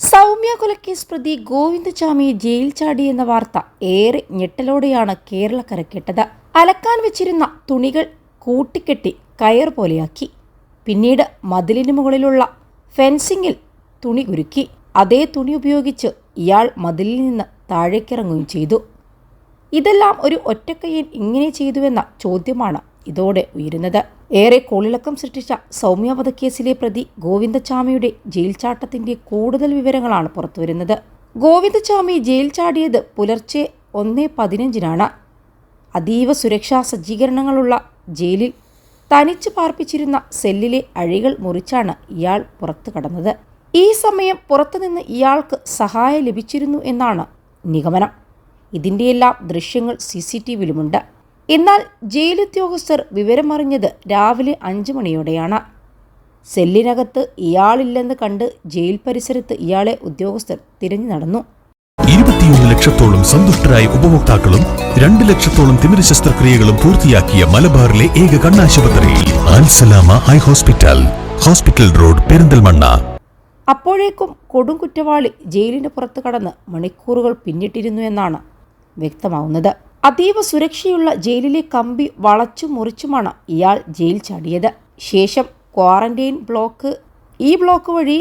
സൗമ്യ കൊലക്കേസ് പ്രതി ഗോവിന്ദചാമി ജയിൽ ചാടി എന്ന വാർത്ത ഏറെ ഞെട്ടലോടെയാണ് കേരളക്കര കേട്ടത്. അലക്കാൻ വെച്ചിരുന്ന തുണികൾ കൂട്ടിക്കെട്ടി കയർ പോലെയാക്കി. പിന്നീട് മതിലിന് മുകളിലുള്ള ഫെൻസിങ്ങിൽ തുണി കുരുക്കി അതേ തുണി ഉപയോഗിച്ച് ഇയാൾ മതിലിൽ നിന്ന് താഴേക്കിറങ്ങുകയും ചെയ്തു. ഇതെല്ലാം ഒരു ഒറ്റക്കയ്യൻ ഇങ്ങനെ ചെയ്തുവെന്ന ചോദ്യമാണ് ഇതോടെ ഉയരുന്നത്. ഏറെ കോളിളക്കം സൃഷ്ടിച്ച സൗമ്യ വധക്കേസിലെ പ്രതി ഗോവിന്ദചാമിയുടെ ജയിൽ ചാട്ടത്തിന്റെ കൂടുതൽ വിവരങ്ങളാണ് പുറത്തുവരുന്നത്. ഗോവിന്ദചാമി ജയിൽ ചാടിയത് പുലർച്ചെ ഒന്ന് പതിനഞ്ചിനാണ്. അതീവ സുരക്ഷാ സജ്ജീകരണങ്ങളുള്ള ജയിലിൽ തനിച്ച് പാർപ്പിച്ചിരുന്ന സെല്ലിലെ അഴികൾ മുറിച്ചാണ് ഇയാൾ പുറത്തു കടന്നത്. ഈ സമയം പുറത്തുനിന്ന് ഇയാൾക്ക് സഹായം ലഭിച്ചിരുന്നു എന്നാണ് നിഗമനം. ഇതിന്റെയെല്ലാം ദൃശ്യങ്ങൾ സി സി ടി വിയിലുമുണ്ട്. എന്നാൽ ജയിലുദ്യോഗസ്ഥർ വിവരമറിഞ്ഞത് രാവിലെ അഞ്ചു മണിയോടെയാണ്. സെല്ലിനകത്ത് ഇയാളില്ലെന്ന് കണ്ട് ജയിൽ പരിസരത്ത് ഇയാളെ ഉദ്യോഗസ്ഥർ തിരഞ്ഞു നടന്നു. ഇരുപത്തിയൊന്ന് ലക്ഷത്തോളം സന്തുഷ്ടരായ ഉപഭോക്താക്കളും രണ്ട് ലക്ഷത്തോളം തിമിര ശസ്ത്രക്രിയകളും പൂർത്തിയാക്കിയ മലബാറിലെ ഏക കണ്ണാശുപത്രി ആൻസലാമ high hospital hospital road Perinthalmanna. അപ്പോഴേക്കും കൊടും കുറ്റവാളി ജയിലിന് പുറത്ത് കടന്ന് മണിക്കൂറുകൾ പിന്നിട്ടിരുന്നു എന്നാണ് വ്യക്തമാവുന്നത്. അതീവ സുരക്ഷയുള്ള ജയിലിലെ കമ്പി വളച്ചു മുറിച്ചുമാണ് ഇയാൾ ജയിൽ ചാടിയത്. ശേഷം ക്വാറന്റൈൻ ബ്ലോക്ക് ഈ ബ്ലോക്ക് വഴി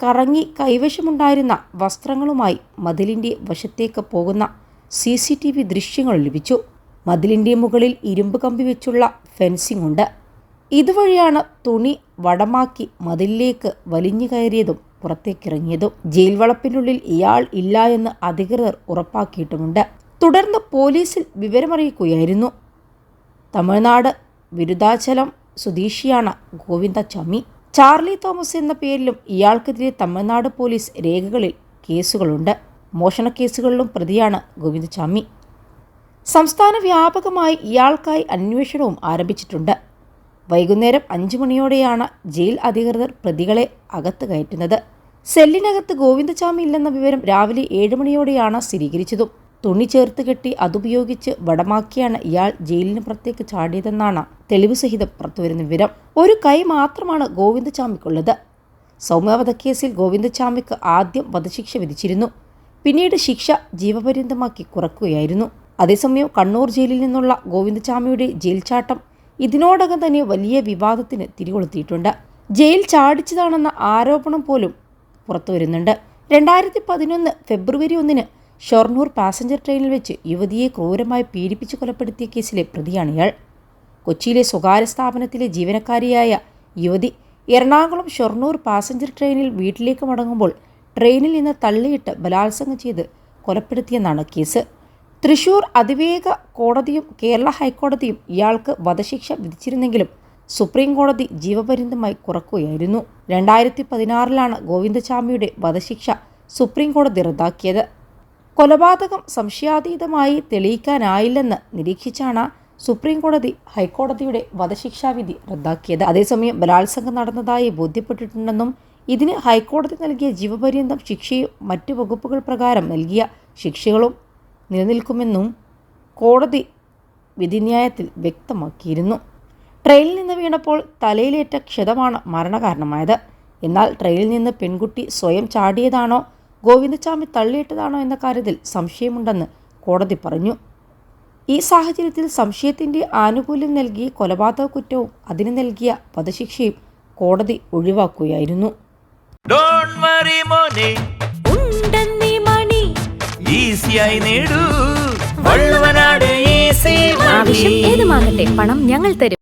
കറങ്ങി കൈവശമുണ്ടായിരുന്ന വസ്ത്രങ്ങളുമായി മതിലിന്റെ വശത്തേക്ക് പോകുന്ന സി സി ടി വി ദൃശ്യങ്ങൾ ലഭിച്ചു. മതിലിന്റെ മുകളിൽ ഇരുമ്പ് കമ്പി വെച്ചുള്ള ഫെൻസിംഗ് ഉണ്ട്. ഇതുവഴിയാണ് തുണി വടമാക്കി മതിലിലേക്ക് വലിഞ്ഞു കയറിയതും പുറത്തേക്കിറങ്ങിയതും. ജയിൽ വളപ്പിനുള്ളിൽ ഇയാൾ ഇല്ല എന്ന് അധികൃതർ ഉറപ്പാക്കിയിട്ടുമുണ്ട്. തുടർന്ന് പോലീസിൽ വിവരമറിയിക്കുകയായിരുന്നു. തമിഴ്നാട് വിരുദാചലം സ്വദേശിയാണ് ഗോവിന്ദ ഗോവിന്ദചാമി ചാർലി തോമസ് എന്ന പേരിലും ഇയാൾക്കെതിരെ തമിഴ്നാട് പോലീസ് രേഖകളിൽ കേസുകളുണ്ട്. മോഷണക്കേസുകളിലും പ്രതിയാണ് ഗോവിന്ദചാമി സംസ്ഥാന വ്യാപകമായി ഇയാൾക്കായി അന്വേഷണവും ആരംഭിച്ചിട്ടുണ്ട്. വൈകുന്നേരം അഞ്ചു മണിയോടെയാണ് ജയിൽ അധികൃതർ പ്രതികളെ അകത്ത് കയറ്റുന്നത്. സെല്ലിനകത്ത് ഗോവിന്ദചാമി ഇല്ലെന്ന വിവരം രാവിലെ ഏഴ് മണിയോടെയാണ് സ്ഥിരീകരിച്ചതും. തുണി ചേർത്ത് കെട്ടി അതുപയോഗിച്ച് വടമാക്കിയാണ് ഇയാൾ ജയിലിന് പുറത്തേക്ക് ചാടിയതെന്നാണ് തെളിവ് സഹിതം പുറത്തുവരുന്ന വിവരം. ഒരു കൈ മാത്രമാണ് ഗോവിന്ദചാമിക്കുള്ളത് സൗമ്യവധക്കേസിൽ ഗോവിന്ദചാമിക്ക് ആദ്യം വധശിക്ഷ വിധിച്ചിരുന്നു. പിന്നീട് ശിക്ഷ ജീവപര്യന്തമാക്കി കുറക്കുകയായിരുന്നു. അതേസമയം കണ്ണൂർ ജയിലിൽ നിന്നുള്ള ഗോവിന്ദചാമിയുടെ ജയിൽ ചാട്ടം ഇതിനോടകം തന്നെ വലിയ വിവാദത്തിന് തിരികൊളുത്തിയിട്ടുണ്ട്. ജയിൽ ചാടിച്ചതാണെന്ന ആരോപണം പോലും പുറത്തുവരുന്നുണ്ട്. രണ്ടായിരത്തി പതിനൊന്ന് ഫെബ്രുവരി ഒന്നിന് ഷൊർണൂർ പാസഞ്ചർ ട്രെയിനിൽ വെച്ച് യുവതിയെ ക്രൂരമായി പീഡിപ്പിച്ച് കൊലപ്പെടുത്തിയ കേസിലെ പ്രതിയാണ് ഇയാൾ. കൊച്ചിയിലെ സ്വകാര്യ സ്ഥാപനത്തിലെ ജീവനക്കാരിയായ യുവതി എറണാകുളം ഷൊർണൂർ പാസഞ്ചർ ട്രെയിനിൽ വീട്ടിലേക്ക് മടങ്ങുമ്പോൾ ട്രെയിനിൽ നിന്ന് തള്ളിയിട്ട് ബലാത്സംഗം ചെയ്ത് കൊലപ്പെടുത്തിയെന്നാണ് കേസ്. തൃശൂർ അതിവേഗ കോടതിയും കേരള ഹൈക്കോടതിയും ഇയാൾക്ക് വധശിക്ഷ വിധിച്ചിരുന്നെങ്കിലും സുപ്രീം കോടതി ജീവപര്യന്തമായി കുറക്കുകയായിരുന്നു. രണ്ടായിരത്തി പതിനാറിലാണ് ഗോവിന്ദചാമിയുടെ വധശിക്ഷ സുപ്രീം കോടതി റദ്ദാക്കിയത്. കൊലപാതകം സംശയാതീതമായി തെളിയിക്കാനായില്ലെന്ന് നിരീക്ഷിച്ചാണ് സുപ്രീം കോടതി ഹൈക്കോടതിയുടെ വധശിക്ഷാവിധി റദ്ദാക്കിയത്. അതേസമയം ബലാത്സംഗം നടന്നതായി ബോധ്യപ്പെട്ടിട്ടുണ്ടെന്നും ഇതിന് ഹൈക്കോടതി നൽകിയ ജീവപര്യന്തം ശിക്ഷയും മറ്റു വകുപ്പുകൾ പ്രകാരം നൽകിയ ശിക്ഷകളും നിലനിൽക്കുമെന്നും കോടതി വിധിന്യായത്തിൽ വ്യക്തമാക്കിയിരുന്നു. ട്രെയിനിൽ നിന്ന് വീണപ്പോൾ തലയിലേറ്റ ക്ഷതമാണ് മരണകാരണമായത്. എന്നാൽ ട്രെയിനിൽ നിന്ന് പെൺകുട്ടി സ്വയം ചാടിയതാണോ ഗോവിന്ദചാമി തള്ളിയിട്ടതാണോ എന്ന കാര്യത്തിൽ സംശയമുണ്ടെന്ന് കോടതി പറഞ്ഞു. ഈ സാഹചര്യത്തിൽ സംശയത്തിന്റെ ആനുകൂല്യം നൽകി കൊലപാതക കുറ്റവും അതിന് നൽകിയ വധശിക്ഷയും കോടതി ഒഴിവാക്കുകയായിരുന്നു. ഡോണ്ട് വറി മോനെ. ഉണ്ടെന്നീ മണി. ഈസിയായി നേടൂ. വള്ളുവനാട് ഈസി ആവശ്യം ഏതുമാകട്ടെ പണം ഞങ്ങൾ തരും.